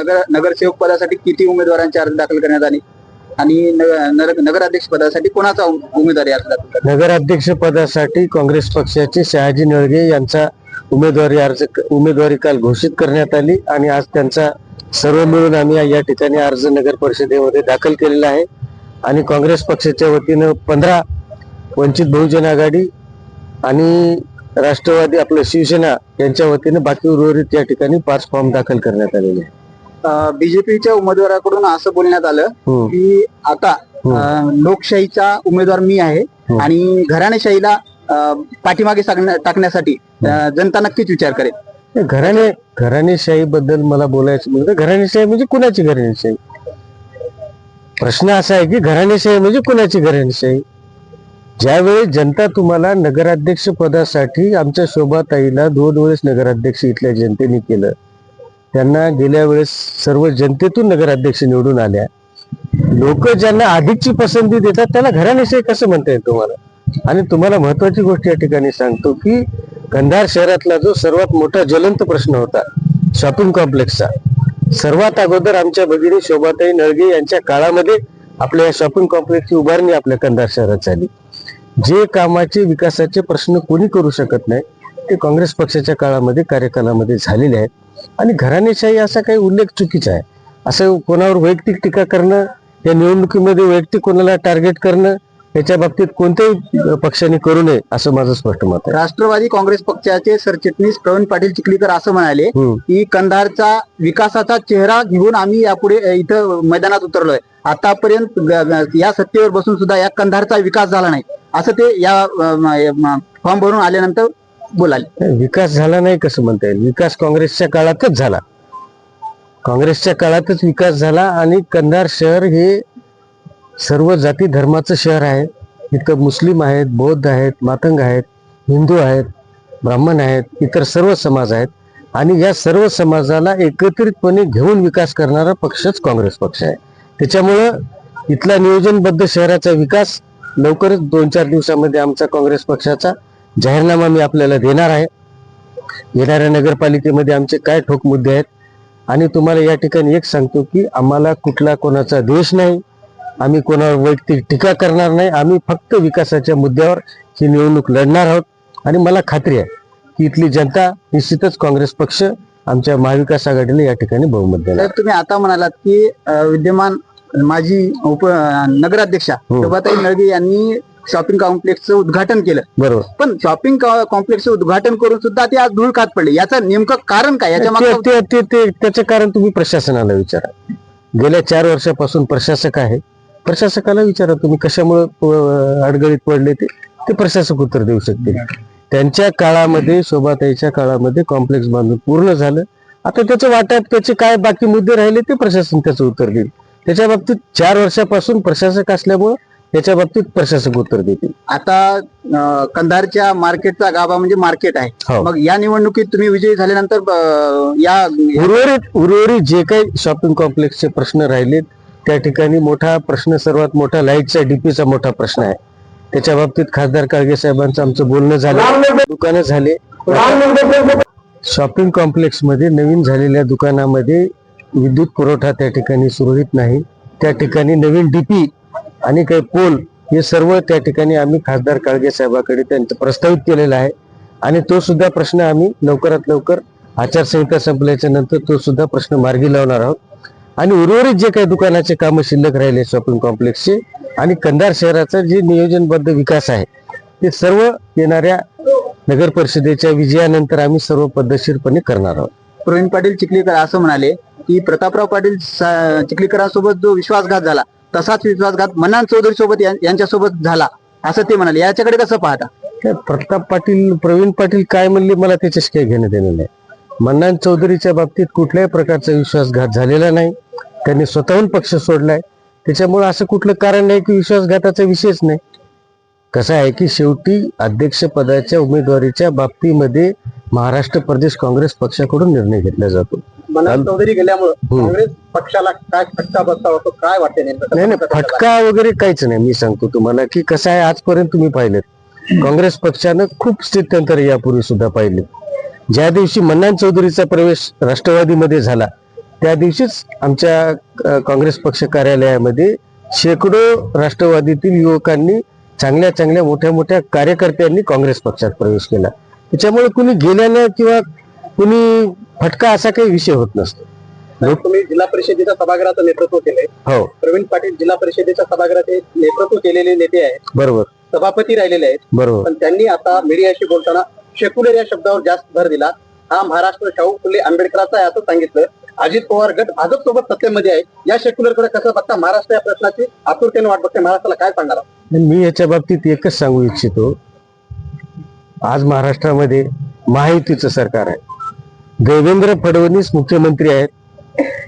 नगर नगरसेवक पदासाठी किती उमेदवारांचे अर्ज दाखल करण्यात आले? आणि नगराध्यक्ष पदासाठी कोणाचा उमेदवारी अर्ज दाखल नगराध्यक्ष पदासाठी काँग्रेस पक्षाचे शहाजी नळगे यांचा उमेदवारी अर्ज उमेदवारी काल घोषित करण्यात आली आणि आज त्यांचा सर्व मिळून आम्ही या ठिकाणी अर्ज नगर परिषदेमध्ये दाखल केलेला आहे. आणि काँग्रेस पक्षाच्या वतीनं पंधरा वंचित बहुजन आघाडी आणि राष्ट्रवादी आपलं शिवसेना यांच्या वतीनं बाकी उर्वरित या ठिकाणी पाच फॉर्म दाखल करण्यात आलेले आहे बीजेपीच्या उमेदवाराकडून असं बोलण्यात आलं हम्म. की आता अं, लोकशाहीचा उमेदवार मी आहे हम्म. आणि घराणेशाहीला पाठीमागे टाकण्यासाठी जनता नक्कीच विचार करेल. घराणे घराणेशाही बद्दल मला बोलायचं म्हणजे घराणेशाही म्हणजे कुणाची घराणेशाही? प्रश्न असा आहे की घराणेशाही म्हणजे कुणाची घराणेशाही? ज्यावेळेस जनता तुम्हाला नगराध्यक्ष पदासाठी आमच्या शोभाताईला दोन वेळेस नगराध्यक्ष इथल्या जनतेने केलं. त्यांना गेल्या वेळेस सर्व जनतेतून नगराध्यक्ष निवडून आल्या. लोक ज्यांना आधीची पसंती देतात त्याला घराणेशाही कसं म्हणता येईल तुम्हाला? आणि तुम्हाला महत्वाची गोष्ट या ठिकाणी सांगतो की कंधार शहरातला जो सर्वात मोठा ज्वलंत प्रश्न होता शॉपिंग कॉम्प्लेक्सचा सर्वात अगोदर आमच्या भगिनी शोभाताई नळगे यांच्या काळामध्ये आपल्या या शॉपिंग कॉम्प्लेक्सची उभारणी आपल्या कंधार शहरात झाली. जे कामाचे विकासाचे प्रश्न कोणी करू शकत नाही ते काँग्रेस पक्षाच्या काळामध्ये कार्यकालामध्ये झालेले आहेत. आणि घराणेशाही असा काही उल्लेख चुकीचा आहे. असं कोणावर वैयक्तिक टीका करणं या निवडणुकीमध्ये वैयक्तिक कोणाला टार्गेट करणं याच्या बाबतीत कोणत्याही पक्षाने करू नये असं माझं स्पष्ट मत आहे. राष्ट्रवादी काँग्रेस पक्षाचे सरचिटणीस प्रवीण पाटील चिखलीकर असं म्हणाले. की कंधारचा विकासाचा चेहरा घेऊन आम्ही यापुढे इथं मैदानात उतरलोय. आतापर्यंत या सत्तेवर बसून सुद्धा या कंधारचा विकास झाला नाही. असं ते या फॉर्म भरून आल्यानंतर बोलाले. विकास झाला नाही कसं म्हणता येईल? विकास काँग्रेसच्या काळातच झाला. काँग्रेसच्या काळातच विकास झाला आणि कंधार शहर हे सर्व जाती धर्माचं शहर आहे. इथं मुस्लिम आहेत बौद्ध आहेत मातंग आहेत हिंदू आहेत ब्राह्मण आहेत इतर सर्व समाज आहेत. आणि या सर्व समाजाला एकत्रितपणे घेऊन विकास करणारा पक्षच काँग्रेस पक्ष आहे. त्याच्यामुळं इथला नियोजनबद्ध शहराचा विकास लवकरच दोन चार दिवसामध्ये आमचा काँग्रेस पक्षाचा जाहीरनामा मी आपल्याला देणार आहे. येणाऱ्या नगरपालिकेमध्ये आमचे काय ठोक मुद्दे आहेत आणि तुम्हाला या ठिकाणी एक सांगतो की आम्हाला कुठला कोणाचा द्वेष नाही आम्ही कोणावर वैयक्तिक टीका करणार नाही आम्ही फक्त विकासाच्या मुद्द्यावर ही निवडणूक लढणार आहोत. आणि मला खात्री आहे की इथली जनता निश्चितच काँग्रेस पक्ष आमच्या महाविकास आघाडीला या ठिकाणी बहुमत देणार. तुम्ही आता म्हणालात की विद्यमान माजी उप नगराध्यक्षा हो. शोभाताई नळगे यांनी शॉपिंग कॉम्प्लेक्सचं उद्घाटन केलं. बरोबर. पण शॉपिंग कॉम्प्लेक्सचं उद्घाटन करून सुद्धा ते आज धूळ खात पडले. याचं नेमकं कारण काय? याच्या ते- मागचं ते- ते- ते- त्याचं कारण तुम्ही प्रशासनाला विचारा. गेल्या चार वर्षापासून प्रशासक आहे. प्रशासकाला विचारा तुम्ही कशामुळे अडगळीत पडले ते. ते प्रशासक उत्तर देऊ शकतील. त्यांच्या काळामध्ये शोभाताईच्या काळामध्ये कॉम्प्लेक्स बांधून पूर्ण झालं. आता त्याचं वाटप त्याचे काय बाकी मुद्दे राहिले ते प्रशासन त्याचं उत्तर देईल. त्याच्या बाबतीत चार वर्षापासून प्रशासक असल्यामुळं त्याच्या बाबतीत प्रशासक उत्तर देतील. आता अ, कंधारच्या मार्केटचा गाभा म्हणजे मार्केट आहे. हो. मग या निवडणुकीत तुम्ही विजयी झाल्यानंतर अ, या उर्वरित उर्वरित जे काही शॉपिंग कॉम्प्लेक्सचे प्रश्न राहिलेत त्या ठिकाणी मोठा प्रश्न सर्वात मोठा लाईटचा डीपीचा मोठा प्रश्न आहे. त्याच्या बाबतीत खासदार काळगे साहेबांचं आमचं बोलणं झालं. दुकानं झाले. शॉपिंग कॉम्प्लेक्समध्ये नवीन झालेल्या दुकानामध्ये विद्युत पुरवठा त्या ठिकाणी सुरळीत नाही. त्या ठिकाणी नवीन डीपी आणि काही पोल हे सर्व त्या ठिकाणी आम्ही खासदार काळगे साहेबाकडे त्यांचं प्रस्तावित केलेला आहे. आणि तो सुद्धा प्रश्न आम्ही लवकरात लवकर आचारसंहिता संपल्याच्या नंतर तो सुद्धा प्रश्न मार्गी लावणार आहोत. आणि उर्वरित जे काही दुकानाचे कामं शिल्लक राहिले शॉपिंग कॉम्प्लेक्सचे आणि कंधार शहराचा जे नियोजनबद्ध विकास आहे ते सर्व येणाऱ्या नगर परिषदेच्या विजयानंतर आम्ही सर्व पद्धतशीरपणे करणार आहोत. प्रवीण पाटील चिखलीकर असं म्हणाले की प्रतापराव पाटील चिखलीकरांसोबत जो विश्वासघात झाला तसाच विश्वासघात मन्नान चौधरी सोबत यांच्यासोबत झाला असं ते म्हणाले. याच्याकडे कसं पाहता? काय प्रताप पाटील प्रवीण पाटील काय म्हणले मला त्याच्याशी काही घेणं देणं नाही. मन्नान चौधरीच्या बाबतीत कुठल्याही प्रकारचा विश्वासघात झालेला नाही. त्यांनी स्वतःहून पक्ष सोडलाय. त्याच्यामुळे असं कुठलं कारण नाही की विश्वासघाताचा विषयच नाही. कसं आहे की शेवटी अध्यक्षपदाच्या उमेदवारीच्या बाबतीमध्ये महाराष्ट्र प्रदेश काँग्रेस पक्षाकडून निर्णय घेतला जातो. मन्नान चौधरी गेल्यामुळे. काँग्रेस पक्षाला काय फटका बसता होतो काय वाटते नेमकं? नाही नाही फटका वगैरे काहीच नाही. मी सांगतो तुम्हाला की कसं आहे आजपर्यंत तुम्ही पाहिलेत. काँग्रेस पक्षानं खूप स्थित्यंतर यापूर्वी सुद्धा पाहिले. ज्या दिवशी मन्नान चौधरीचा प्रवेश राष्ट्रवादीमध्ये झाला त्या दिवशीच आमच्या काँग्रेस पक्ष कार्यालयामध्ये शेकडो राष्ट्रवादीतील युवकांनी चांगल्या चांगल्या मोठ्या मोठ्या कार्यकर्त्यांनी काँग्रेस पक्षात प्रवेश केला. त्याच्यामुळे कुणी गेल्यानं किंवा कुणी फटका असा काही विषय होत नसतो. तुम्ही जिल्हा परिषदेच्या सभागृहाचं नेतृत्व केलंय. हो. प्रवीण पाटील जिल्हा परिषदेच्या सभागृहाचे नेतृत्व केलेले नेते आहेत. बरोबर. सभापती राहिलेले आहेत. बरोबर. पण त्यांनी आता मीडियाशी बोलताना शेक्युलर या शब्दावर जास्त भर दिला. हा महाराष्ट्र शाहू फुले आंबेडकरांचा आहे असं सांगितलं. अजित पवार गट भाजप सोबत सत्तेमध्ये आहे. या शेक्युलरकडे कसं बघता महाराष्ट्र या प्रश्नाची आतुरतेने वाट बघते. महाराष्ट्राला काय सांगणार मी याच्या बाबतीत एकच सांगू इच्छितो. आज महाराष्ट्रामध्ये महायुतीचं सरकार आहे. देवेंद्र फडणवीस मुख्यमंत्री आहेत.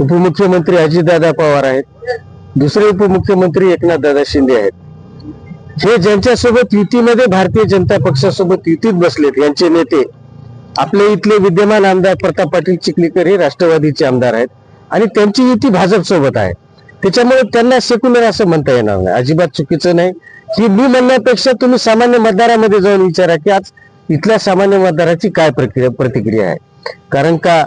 उपमुख्यमंत्री अजितदादा पवार आहेत. दुसरे उपमुख्यमंत्री एकनाथदादा शिंदे आहेत. हे ज्यांच्यासोबत युतीमध्ये भारतीय जनता पक्षासोबत युतीत बसलेत यांचे नेते आपले इथले विद्यमान आमदार प्रताप पाटील चिखलीकर हे राष्ट्रवादीचे आमदार आहेत आणि त्यांची युती भाजप सोबत आहे. त्याच्यामुळे त्यांना सेक्युलर असं म्हणता येणार नाही. अजिबात चुकीचं नाही. की मी म्हणण्यापेक्षा तुम्ही सामान्य मतदारामध्ये जाऊन विचारा की आज इथल्या सामान्य मतदाराची काय प्रक्रिया प्रतिक्रिया आहे. कारण का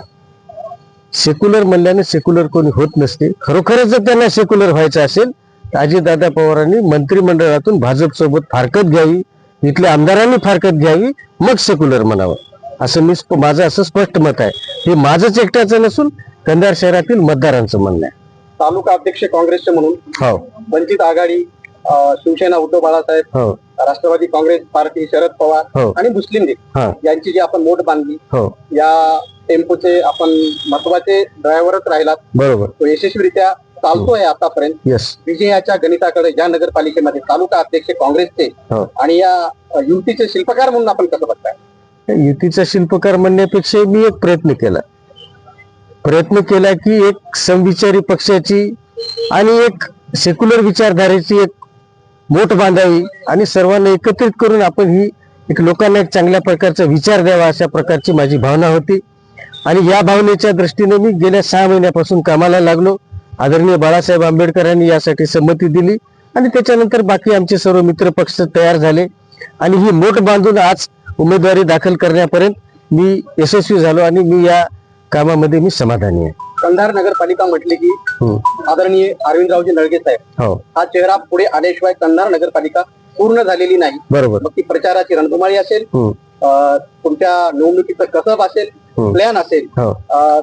सेक्युलर म्हणल्याने सेक्युलर कोणी होत नसते. खरोखरच जर त्यांना सेक्युलर व्हायचं असेल तर अजितदादा पवारांनी मंत्रिमंडळातून भाजप सोबत फारकत घ्यावी इथल्या आमदारांनी फारकत घ्यावी मग सेक्युलर म्हणावं. असं मी माझं असं स्पष्ट मत आहे. हे माझंच एकट्याचं नसून कंधार शहरातील मतदारांचं म्हणणं आहे. तालुका अध्यक्ष काँग्रेसचे म्हणून. हो. वंचित आघाडी शिवसेना उद्धव बाळासाहेब. हो. राष्ट्रवादी काँग्रेस पार्टी शरद पवार हो. आणि मुस्लिम लीग हा. यांची जी आपण मोठ बांधली हो. या टेम्पोचे आपण महत्त्वाचे ड्रायव्हरच राहिलात. बरोबर. तो यशस्वीरित्या चालतोय आतापर्यंत. येस विजयाच्या गणिताकडे या नगरपालिकेमध्ये तालुका अध्यक्ष काँग्रेसचे हो. आणि या अ, युतीचे शिल्पकार म्हणून आपण कसं बघताय? युतीचा शिल्पकार म्हणण्यापेक्षा मी एक प्रयत्न केला. प्रयत्न केला की एक समविचारी पक्षाची आणि एक सेक्युलर विचारधारेची एक मोठ बांधावी आणि सर्वांना एकत्रित करून आपण ही एक लोकांना एक चांगल्या प्रकारचा विचार द्यावा अशा प्रकारची माझी भावना होती. आणि या भावनेच्या दृष्टीने मी गेल्या सहा महिन्यापासून कामाला लागलो. आदरणीय बाळासाहेब आंबेडकरांनी यासाठी संमती दिली आणि त्याच्यानंतर बाकी आमचे सर्व मित्र पक्ष तयार झाले. आणि ही मोठ बांधून आज उमेदवारी दाखल करण्यापर्यंत मी यशस्वी झालो आणि मी या कामामध्ये मी समाधानी आहे. कंधार नगरपालिका म्हटले की हम्म. आदरणीय अरविंदरावजी नळगे साहेब हो हा चेहरा पुढे आल्याशिवाय कंधार नगरपालिका पूर्ण झालेली नाही बरोबर मग ती प्रचाराची रणधुमाळी असेल. अ, तुमच्या निवडणुकीचं कसब असेल. प्लॅन असेल हो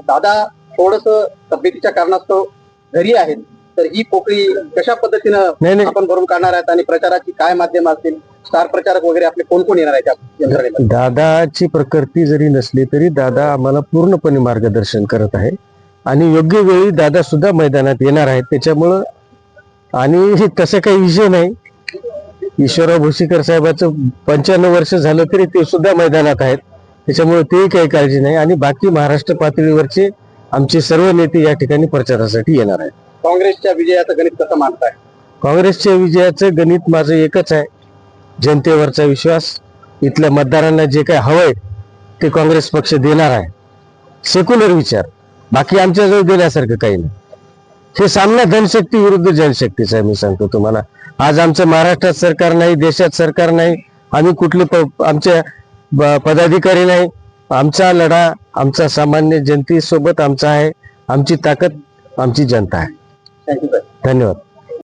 दादा थोडस तब्येतीच्या कारणास्तव घरी आहेत तर ही पोकळी कशा पद्धतीनं. आपण भरून काढणार आहेत आणि प्रचाराची काय माध्यम असतील स्टार प्रचारक वगैरे आपले कोण कोण येणार आहेत दादाची प्रकृती जरी नसली तरी दादा आम्हाला पूर्णपणे मार्गदर्शन करत आहे आणि योग्य वेळी दादा सुद्धा मैदानात येणार आहेत. त्याच्यामुळं आणि तसं काही विषय नाही. ईश्वरराव भोसीकर साहेबाचं पंच्याण्णव वर्ष झालं तरी ते सुद्धा मैदानात आहेत. त्याच्यामुळे तेही काही काळजी नाही. आणि बाकी महाराष्ट्र पातळीवरचे आमचे सर्व नेते या ठिकाणी प्रचारासाठी येणार आहेत. काँग्रेसच्या विजयाचं गणित कसं मानताय काँग्रेसच्या विजयाचं गणित माझं एकच आहे. जनतेवरचा विश्वास. इथल्या मतदारांना जे काय हवंय ते काँग्रेस पक्ष देणार आहे. सेक्युलर विचार. बाकी आमच्याजवळ देण्यासारखं काही नाही. हे सामना धनशक्ती विरुद्ध जनशक्तीचा आहे मी सांगतो तुम्हाला. आज आमचं महाराष्ट्रात सरकार नाही देशात सरकार नाही आम्ही कुठले प- आमचे ब- पदाधिकारी नाही. आमचा लढा आमचा सामान्य जनतेसोबत आमचा आहे. आमची ताकद आमची जनता आहे. धन्यवाद.